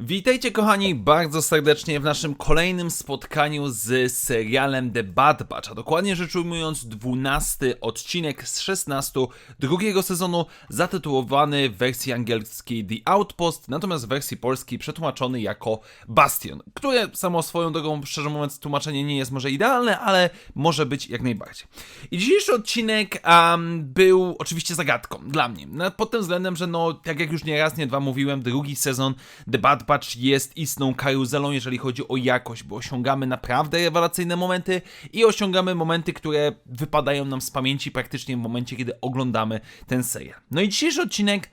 Witajcie kochani bardzo serdecznie w naszym kolejnym spotkaniu z serialem The Bad Batch, a dokładnie rzecz ujmując 12 odcinek z 16 drugiego sezonu zatytułowany w wersji angielskiej The Outpost, natomiast w wersji polskiej przetłumaczony jako Bastion, które samo swoją drogą, szczerze mówiąc, tłumaczenie nie jest może idealne, ale może być jak najbardziej. I dzisiejszy odcinek um, był oczywiście zagadką dla mnie, pod tym względem, że no, tak jak już nie raz, nie dwa mówiłem, drugi sezon The Bad Batch jest istną karuzelą, jeżeli chodzi o jakość, bo osiągamy naprawdę rewelacyjne momenty i osiągamy momenty, które wypadają nam z pamięci praktycznie w momencie, kiedy oglądamy ten serial. No i dzisiejszy odcinek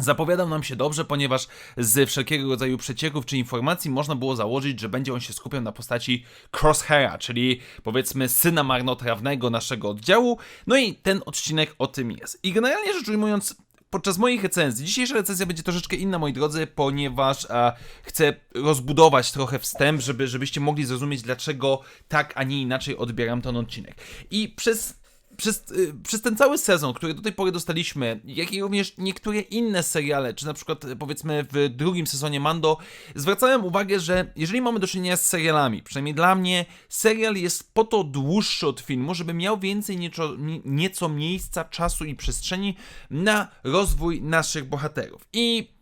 Zapowiadał nam się dobrze, ponieważ z wszelkiego rodzaju przecieków czy informacji można było założyć, że będzie on się skupiał na postaci Crosshaira, czyli powiedzmy syna marnotrawnego naszego oddziału. No i ten odcinek o tym jest. I generalnie rzecz ujmując, podczas moich recenzji, dzisiejsza recenzja będzie troszeczkę inna, moi drodzy, ponieważ a, chcę rozbudować trochę wstęp, żeby, żebyście mogli zrozumieć, dlaczego tak, a nie inaczej odbieram ten odcinek. I przez przez, y, przez ten cały sezon, który do tej pory dostaliśmy, jak i również niektóre inne seriale, czy na przykład y, powiedzmy w drugim sezonie Mando, zwracałem uwagę, że jeżeli mamy do czynienia z serialami, przynajmniej dla mnie, serial jest po to dłuższy od filmu, żeby miał więcej nieco, nie- nieco miejsca, czasu i przestrzeni na rozwój naszych bohaterów. I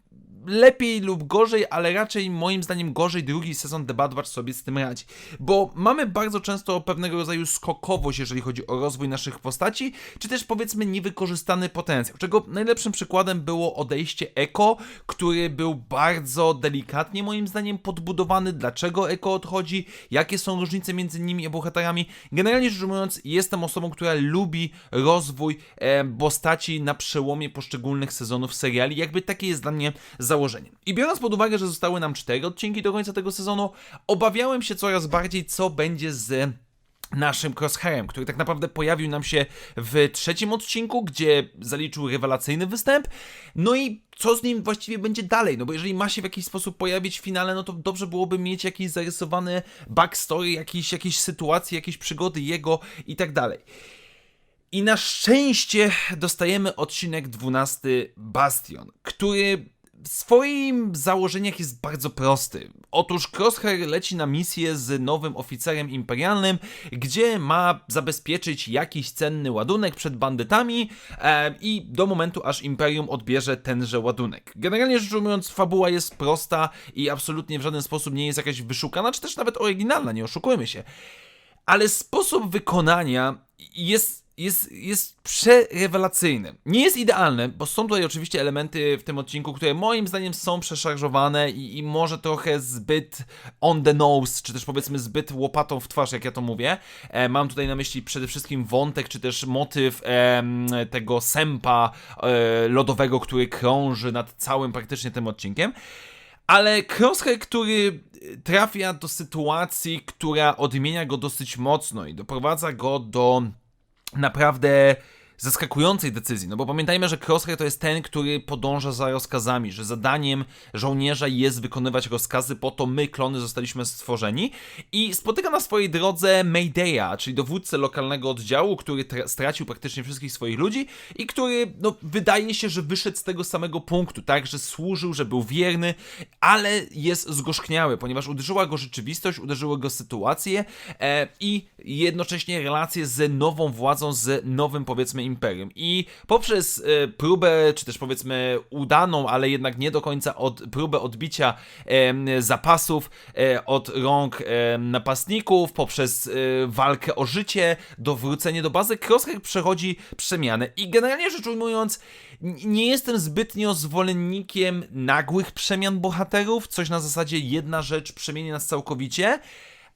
lepiej lub gorzej, ale raczej moim zdaniem gorzej drugi sezon The Bad Batch sobie z tym radzi. Bo mamy bardzo często pewnego rodzaju skokowość, jeżeli chodzi o rozwój naszych postaci, czy też powiedzmy niewykorzystany potencjał. Czego najlepszym przykładem było odejście Eko, który był bardzo delikatnie moim zdaniem podbudowany. Dlaczego Eko odchodzi? Jakie są różnice między nimi a bohaterami? Generalnie rzecz ujmując, jestem osobą, która lubi rozwój e, postaci na przełomie poszczególnych sezonów seriali. Jakby takie jest dla mnie założenie. I biorąc pod uwagę, że zostały nam cztery odcinki do końca tego sezonu, obawiałem się coraz bardziej, co będzie z naszym Crosshairem, który tak naprawdę pojawił nam się w trzecim odcinku, gdzie zaliczył rewelacyjny występ. No i co z nim właściwie będzie dalej? No bo jeżeli ma się w jakiś sposób pojawić w finale, no to dobrze byłoby mieć jakiś zarysowany backstory, jakieś, jakieś sytuacje, jakieś przygody jego i tak dalej. I na szczęście dostajemy odcinek 12 Bastion, który w swoim założeniach jest bardzo prosty. Otóż Crosshair leci na misję z nowym oficerem imperialnym, gdzie ma zabezpieczyć jakiś cenny ładunek przed bandytami e, i do momentu aż Imperium odbierze tenże ładunek. Generalnie rzecz ujmując, fabuła jest prosta i absolutnie w żaden sposób nie jest jakaś wyszukana, czy też nawet oryginalna, nie oszukujmy się ale sposób wykonania jest, jest, jest przerewelacyjny. Nie jest idealny, bo są tutaj oczywiście elementy w tym odcinku, które moim zdaniem są przeszarżowane i, i może trochę zbyt on the nose, czy też powiedzmy zbyt łopatą w twarz, jak ja to mówię. E, mam tutaj na myśli przede wszystkim wątek, czy też motyw em, tego sępa e, lodowego, który krąży nad całym praktycznie tym odcinkiem. Ale Crosshair, który trafia do sytuacji, która odmienia go dosyć mocno i doprowadza go do naprawdę zaskakującej decyzji, no bo pamiętajmy, że Crosshair to jest ten, który podąża za rozkazami, że zadaniem żołnierza jest wykonywać rozkazy, po to my, klony, zostaliśmy stworzeni. I spotyka na swojej drodze Maydaya, czyli dowódcę lokalnego oddziału, który tra- stracił praktycznie wszystkich swoich ludzi i który, no, wydaje się, że wyszedł z tego samego punktu, tak, że służył, że był wierny, ale jest zgorzkniały, ponieważ uderzyła go rzeczywistość, uderzyły go sytuacje e, i jednocześnie relacje z nową władzą, z nowym, powiedzmy, imperium. I poprzez e, próbę, czy też powiedzmy udaną, ale jednak nie do końca od, próbę odbicia zapasów e, od rąk napastników, poprzez e, walkę o życie, dowrócenie do bazy, Crosshair przechodzi przemianę. I generalnie rzecz ujmując, nie jestem zbytnio zwolennikiem nagłych przemian bohaterów, coś na zasadzie jedna rzecz przemieni nas całkowicie.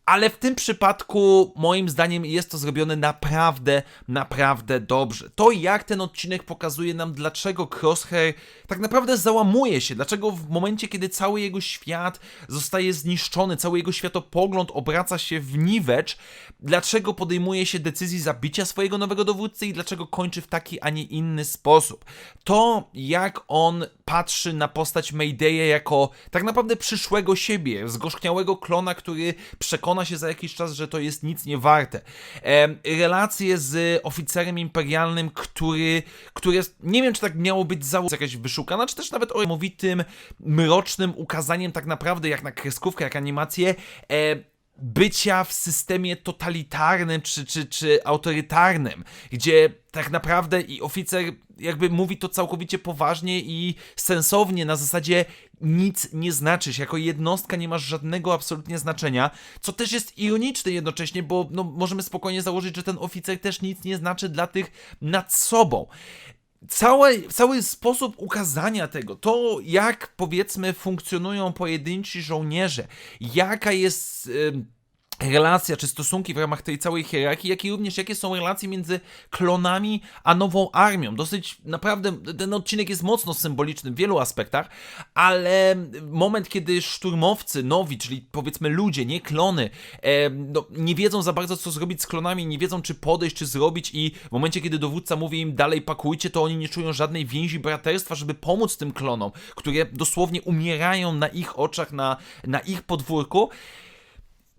Ale w tym przypadku, moim zdaniem, jest to zrobione naprawdę, naprawdę dobrze. To, jak ten odcinek pokazuje nam, dlaczego Crosshair tak naprawdę załamuje się, dlaczego w momencie, kiedy cały jego świat zostaje zniszczony, cały jego światopogląd obraca się w niwecz, dlaczego podejmuje się decyzji zabicia swojego nowego dowódcy i dlaczego kończy w taki, a nie inny sposób. To, jak on patrzy na postać Maydaya jako tak naprawdę przyszłego siebie, zgorzkniałego klona, który przekona przekona się za jakiś czas, że to jest nic nie warte. Relacje z oficerem imperialnym, który, który jest, nie wiem, czy tak miało być za jakaś wyszukana, czy też nawet o mowitym, mrocznym ukazaniem tak naprawdę, jak na kreskówkę, jak animację, bycia w systemie totalitarnym czy, czy, czy autorytarnym, gdzie tak naprawdę i oficer jakby mówi to całkowicie poważnie i sensownie, na zasadzie nic nie znaczysz, jako jednostka nie masz żadnego absolutnie znaczenia, co też jest ironiczne jednocześnie, bo no, możemy spokojnie założyć, że ten oficer też nic nie znaczy dla tych nad sobą cały, cały sposób ukazania tego, to jak powiedzmy funkcjonują pojedynczy żołnierze, jaka jest. em, Relacja czy stosunki w ramach tej całej hierarchii, jak i również jakie są relacje między klonami a nową armią. Dosyć naprawdę ten odcinek jest mocno symboliczny w wielu aspektach, ale moment, kiedy szturmowcy nowi, czyli powiedzmy ludzie, nie klony, e, no, nie wiedzą za bardzo co zrobić z klonami, nie wiedzą czy podejść, czy zrobić i w momencie, kiedy dowódca mówi im dalej pakujcie, to oni nie czują żadnej więzi braterstwa, żeby pomóc tym klonom, które dosłownie umierają na ich oczach, na, na ich podwórku.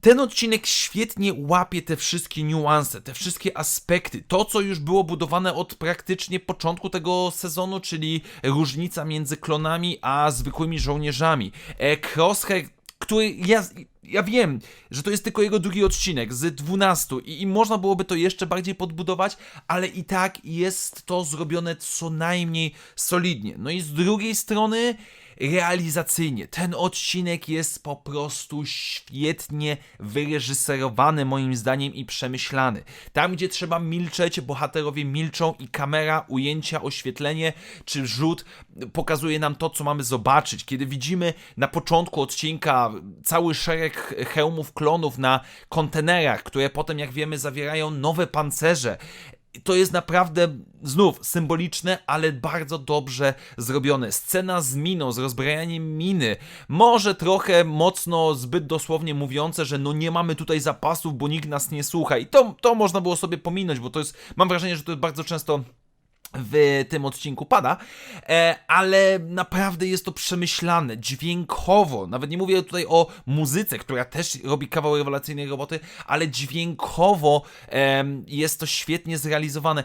Ten odcinek świetnie łapie te wszystkie niuanse, te wszystkie aspekty. To, co już było budowane od praktycznie początku tego sezonu, czyli różnica między klonami a zwykłymi żołnierzami. E, Crosshair, który ja, ja wiem, że to jest tylko jego drugi odcinek z 12 i, i można byłoby to jeszcze bardziej podbudować, ale i tak jest to zrobione co najmniej solidnie. No i z drugiej strony realizacyjnie. Ten odcinek jest po prostu świetnie wyreżyserowany moim zdaniem i przemyślany. Tam, gdzie trzeba milczeć, bohaterowie milczą i kamera, ujęcia, oświetlenie czy rzut pokazuje nam to, co mamy zobaczyć. Kiedy widzimy na początku odcinka cały szereg hełmów klonów na kontenerach, które potem, jak wiemy, zawierają nowe pancerze, to jest naprawdę znów symboliczne, ale bardzo dobrze zrobione. Scena z miną, z rozbrajaniem miny, może trochę mocno zbyt dosłownie mówiące, że no nie mamy tutaj zapasów, bo nikt nas nie słucha. I to, to można było sobie pominąć, bo to jest, mam wrażenie, że to jest bardzo często w tym odcinku pada, e, ale naprawdę jest to przemyślane, dźwiękowo. Nawet nie mówię tutaj o muzyce, która też robi kawał rewelacyjnej roboty, ale dźwiękowo jest to świetnie zrealizowane.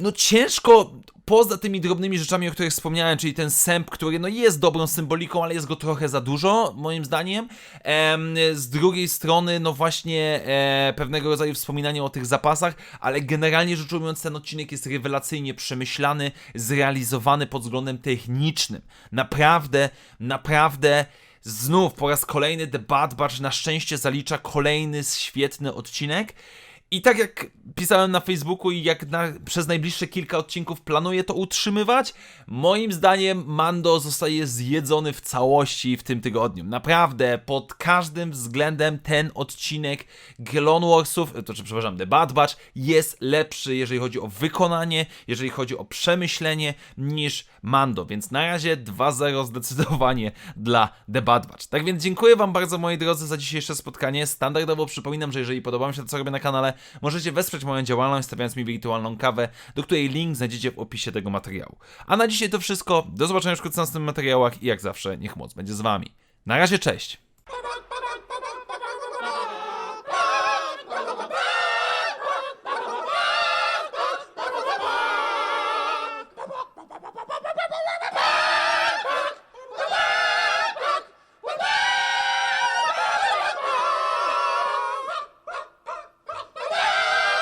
No ciężko, poza tymi drobnymi rzeczami, o których wspomniałem, czyli ten sęp, który no jest dobrą symboliką, ale jest go trochę za dużo, moim zdaniem. Em, z drugiej strony, no właśnie e, pewnego rodzaju wspominanie o tych zapasach, ale generalnie rzecz ujmując, ten odcinek jest rewelacyjnie przemyślany, zrealizowany pod względem technicznym. Naprawdę, naprawdę znów po raz kolejny The Bad Batch na szczęście zalicza kolejny świetny odcinek. I tak jak pisałem na Facebooku i jak na, przez najbliższe kilka odcinków planuję to utrzymywać, moim zdaniem Mando zostaje zjedzony w całości w tym tygodniu. Naprawdę, pod każdym względem ten odcinek Clone Warsów, to czy przepraszam, The Bad Batch jest lepszy, jeżeli chodzi o wykonanie, jeżeli chodzi o przemyślenie niż Mando, więc na razie 2-0 zdecydowanie dla The Bad Batch. Tak więc dziękuję Wam bardzo moi drodzy za dzisiejsze spotkanie. Standardowo przypominam, że jeżeli podoba Wam się to, co robię na kanale, możecie wesprzeć moją działalność stawiając mi wirtualną kawę, do której link znajdziecie w opisie tego materiału. A na dzisiaj to wszystko. Do zobaczenia w następnych materiałach i jak zawsze niech moc będzie z Wami. Na razie, cześć!